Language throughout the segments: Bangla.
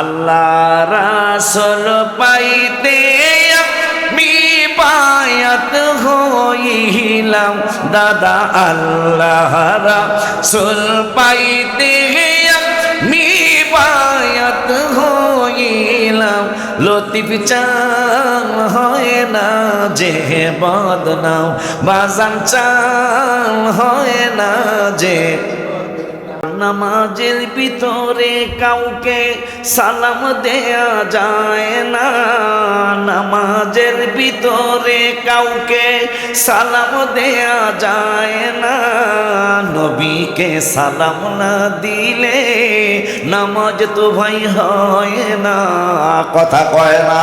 আল্লাহ রাসল পাইতে আমি বায়াত হইলাম। দাদা আল্লাহ রাসল পাইতে আমি বায়াত হইলাম। লতিফ চাল হয় না যে বদনাম, বাজান চাল হয় না যে নামাজের ভিতরে কাউকে সালাম দেয়া যায় না। নামাজের ভিতরে কাউকে সালাম দেয়া যায় না। নবীকে সালাম না দিলে নামাজ তো ভাই হয় না। কথা কয় না।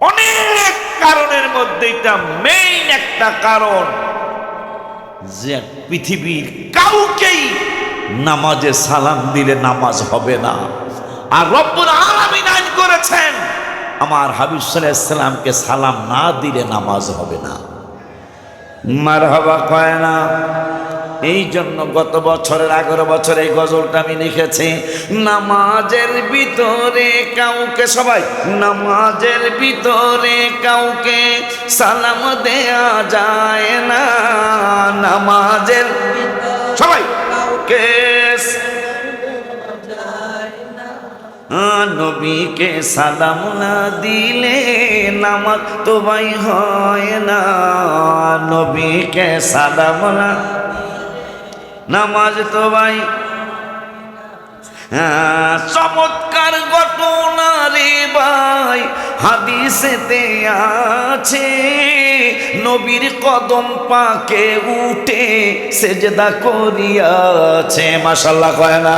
অনেক কারণের মধ্যে এটা মেইন একটা কারণ। যে পৃথিবীর কাউকেই নামাজে সালাম দিলে নামাজ হবে না। আর রব্বুল আলামিন আইন করেছেন, আমার হাবিব সাল্লামকে সালাম না দিলে নামাজ হবে না। মারহাবা কয় না এই জন্য গত বছরের এগারো বছর এই গজলটা আমি লিখেছি নামাজের ভিতরে কাউকে সবাই নামাজের ভিতরে কাউকে সালাম দেয়া যায় না নামাজের সবাই কাউকে নবীকে সালাম না দিলে নামাজ তো ভাই হয় না নবীকে সালাম না নামাজ তো ভাই। হ্যাঁ, চমৎকার ঘটনা রে ভাই। হাদিসেতে আছে নবীর কদম পাকে উঠে সেজদা করিয়াছে। মাসাল্লাহ কয় না।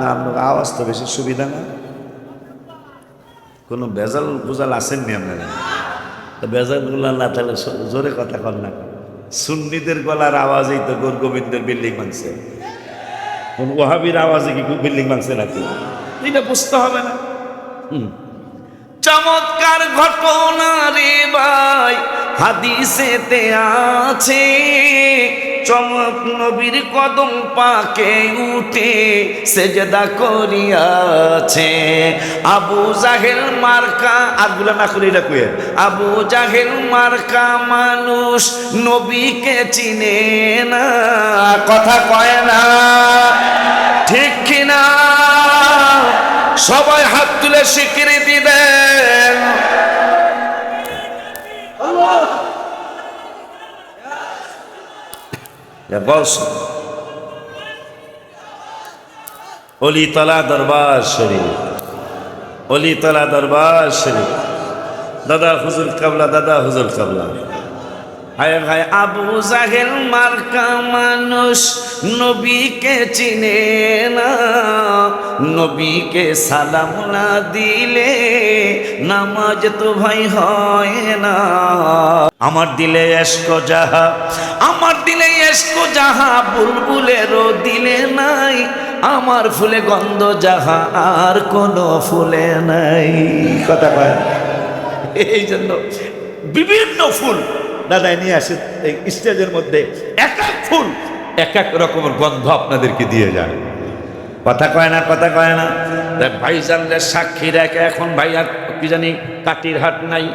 না আপনার আওয়াজ তো বেশি সুবিধা না। কোনো বেজাল বুজাল আসেননি আপনারা। তো বেজালগুলো না তাহলে জোরে কথা কর না। সুন্নিদের গলার আওয়াজেই তো গোর গোবিন্দের বিল্ডিং ভাঙছে। কোন ওহাবির আওয়াজে কি বিল্ডিং ভাঙছে নাকি? এটা বুঝতে হবে না। হুম। চমৎকার ঘটনা রে ভাই হাদিসেতে আছে। চমক নবীর কদম পাকে উঠে সেজদা করিয়াছে। আবু জাহেল মার্কা আগুলা না করি কুয়ে আবু জাহেল মার্কা মানুষ নবীকে চিনে না। কথা কয় না। ঠিক কিনা? সবাই হাত তুলে স্বীকৃতি দেন বস অলিতলা দরবার শরীফ অলিতলা দরবার শরীফ দাদা হুজুর কাবলা দাদা হুজুর কাবলা হায় ভাই আবু জাহেল মার্কা মানুষ, নবীকে চিনে না। নবীকে সালাম না দিলে নামাজ তো ভাই হয় না। আমার দিলে এসকো যাহা, আমার দিলে এসকো যাহা বুলবুলেরও দিলে নাই। আমার ফুলে গন্ধ যাহা, আর কোনো ফুলে নাই। কথা কয়? এই জন্য বিভিন্ন ফুল দাদাই নিয়ে আসে, এই স্টেজের মধ্যে এক এক ফুল, এক এক রকমের গন্ধ আপনাদেরকে দিয়ে যায়। কথা কয় না, কথা কয় না। ভাইজানদের সাক্ষী রেখে এখন ভাই আর কি জানি কাটির হাট নাই!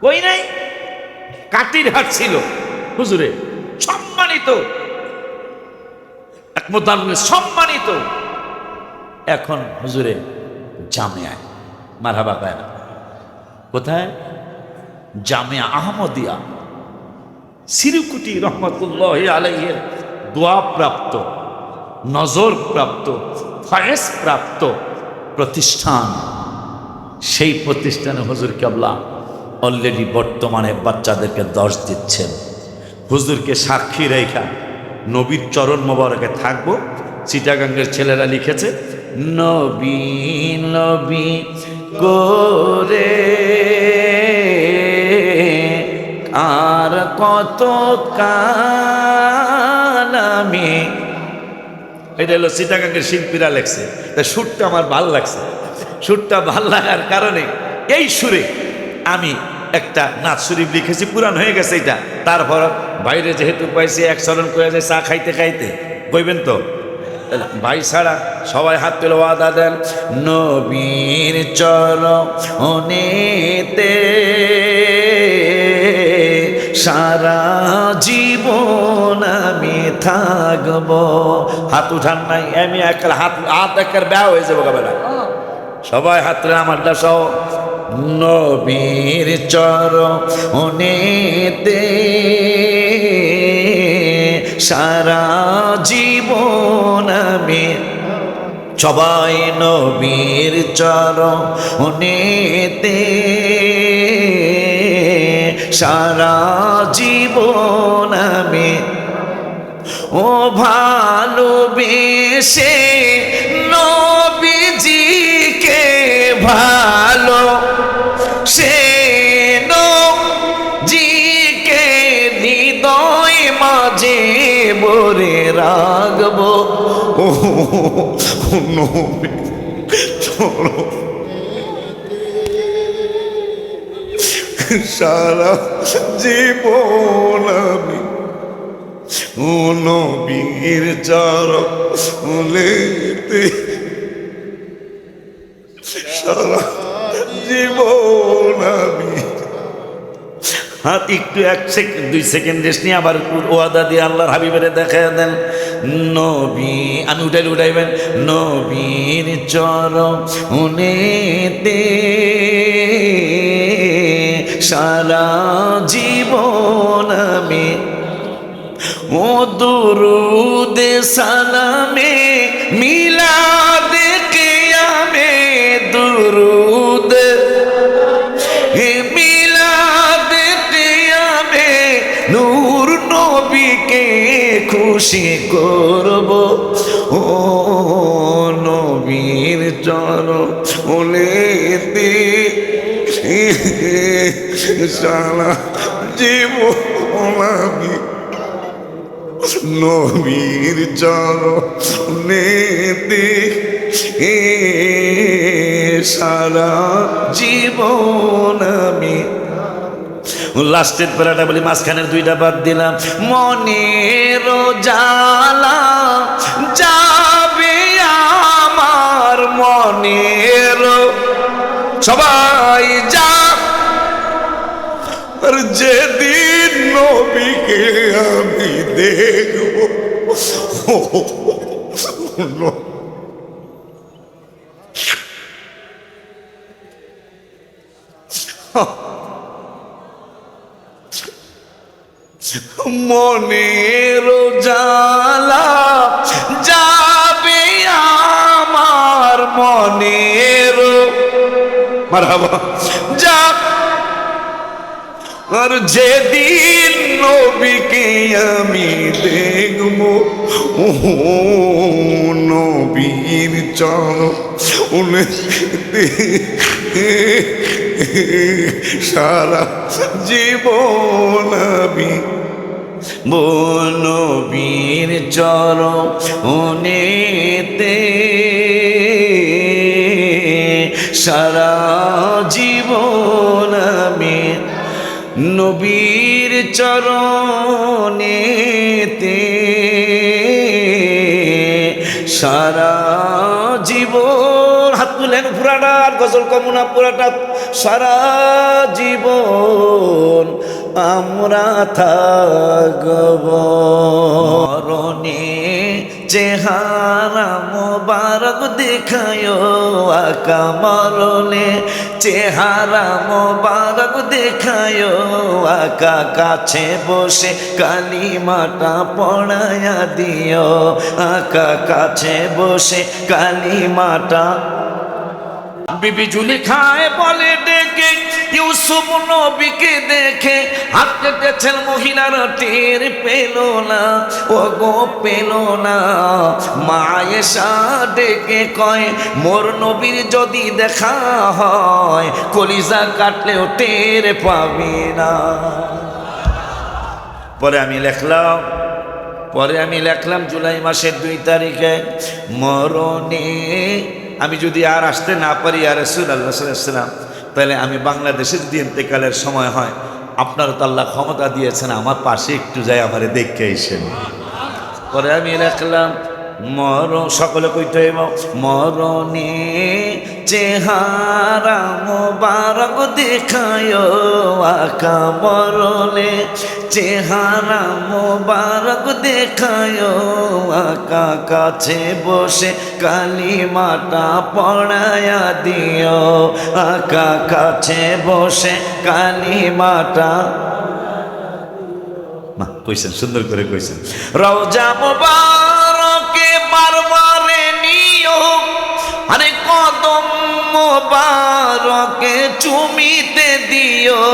কই নাই? কাটির হাট ছিল, হুজুরে, সম্মানিত। এক সম্মানিত। এখন হুজুরে জামিয়ায় মারহাবা কয় না। কোথায়? জামিয়া আহমদিয়া। সিরুকুটি রহমতুল্লাহ আলাইয়ের দোয়া প্রাপ্ত, নজর প্রাপ্ত, ফয়েস প্রাপ্ত প্রতিষ্ঠান। সেই প্রতিষ্ঠানে হুজুর কেবলা অলরেডি বর্তমানে বাচ্চাদেরকে দশ দিচ্ছেন। হুজুরকে সাক্ষী রেখা নবীর চরণ মোবারকে থাকব। চিটাগাঙ্গের ছেলেরা লিখেছে, নবী নবী করে আর কত কালামি এটা হলো চিটাগাঙ্গের শিল্পীরা লেখছে। তা সুরটা আমার ভালো লাগছে। সুরটা ভালো লাগার কারণে এই সুরে আমি একটা নাচ শরীফ লিখেছি পুরান হয়ে গেছে এটা। তারপর বাইরে যেহেতু পাইছি, এক চরণ করে যায় চা খাইতে খাইতে। কইবেন তো? ভাই ছাড়া সবাই হাত তুলে ওয়াদা দেন নবীর চর অনেতে সারা জীবন আমি থাকব। হাত উঠান নাই আমি এক হাত হাত একের ব্যয় হয়ে যাব কাবেলা সবাই হাত তুলে আমারটা সহ নবীর চর অনেতে সারা জীবন আমি সবাই নবীর চর অনেতে সারা জীবন আমি ও ভালোবেসে রাখব সারা জীবন আমি নবীর চার উলেতে হাত একটু এক সেকেন্ড দুই সেকেন্ড রেস্ট নিয়ে আবার ওয়াদা দিয়ে আল্লাহর হাবিবের দেখা দেন। নবী, আমি উঠাইলে উঠাইবেন। নবীর চর উনেতে সারা জীবন আমি ও দুরুদে সালামে খুশি করব। ও নবীর চর ওলেতে সারা জীবন আমি নবীর চরণেতে এ সারা জীবন আমি লাস্টের পেরাটা বলি মাঝখানের দুইটা বাদ দিলাম মনের জালা যাবে আমার মনের সবাই যা যেদিন নবীকে আমি দেখব ন- মনের জালা যাবে আমার মনের। মারহাবা। যা। আর যেদিন নবীকে আমি দেখব, ও নবীর চরণ। সারা জীবন আমি বনবীর চরণেতে সারা জীবন আমি নবীর চরণেতে। সারা জীবন তুলেন পুরাটা আর গজল কমনা, পুরাটা সারা জীবন আমরা থাকব। মরণে চেহারা মোবারক দেখায় আকা মরলে চেহারা মোবারক দেখায় আকা কাছে বসে কালিমাটা পড়ায়া দিও। আকা কাছে বসে কালিমাটা বিবি জুলি খায় বলে ডেকে, ইউসুফ নবীকে দেখে হাত কেটেছেন মহিলার টের পেল না। ও গো পেল না। মা এসা ডেকে কয়, মোর নবীর যদি দেখা হয়, কলিজা কাটলেও টের পাবি না। পরে আমি লেখলাম, পরে আমি লেখলাম জুলাই মাসের দুই তারিখে, মরণে আমি যদি আর আসতে না পারি আর রসুল আল্লাহ সাল্লাম তাহলে আমি বাংলাদেশে যদি ইন্তেকালের সময় হয়। আপনার তো আল্লাহ ক্ষমতা দিয়েছেন, আমার পাশে একটু যাই, আমারে দেখে এসে পরে আমি রাখলাম। মর সকলে কইতে হইব মরণে চেহারা মোবারক দেখায়, আকা মরলে চেহারা মোবারক দেখায়, আকা কাছে বসে কালিমাটা পড়ায়া দিও আকা কাছে বসে কালিমাটা কইছেন, সুন্দর করে কইছেন। রওজা মোবারকে আরে কদম মোবারকে চুমিতে দিও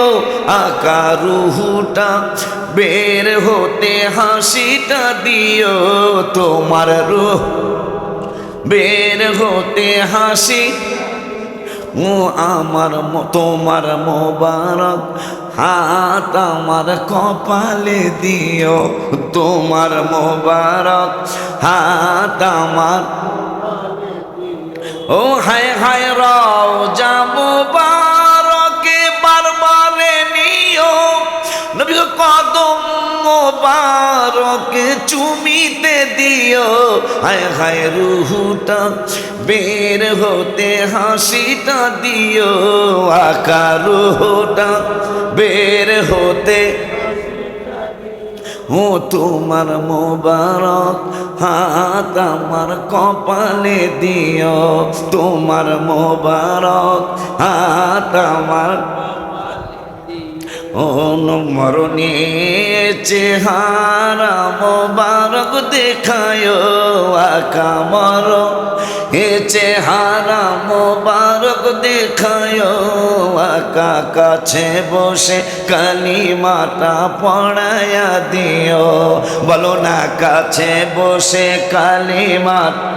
আকা রুহুটা বের হতে হাসিটা দিও, তোমার রুহ বের হতে হাসি, ও আমার তোমার মোবারক হাত আমার কপালে দিও, তোমার মোবারক হাত আমার ও হায় হায় রাও যা মোবারকে বারবারে নিও। নবী কদম মোবারকে চুমিতে দিও। হায় হায় রুহুটা বের হতে হাসিটা দিও। আকা রুহুটা বের হতে ও তোমার মোবারক হাত আমার কপালে দিও। তোমার মোবারক হাত আমার ও মরণে চেহারা মোবারক দেখায় আকা মর হে চেহারা মোবারক দেখায় আকা কাছে বসে কালিমাটা পড়ায়া দিও বলো না কাছে বসে কালিমাটা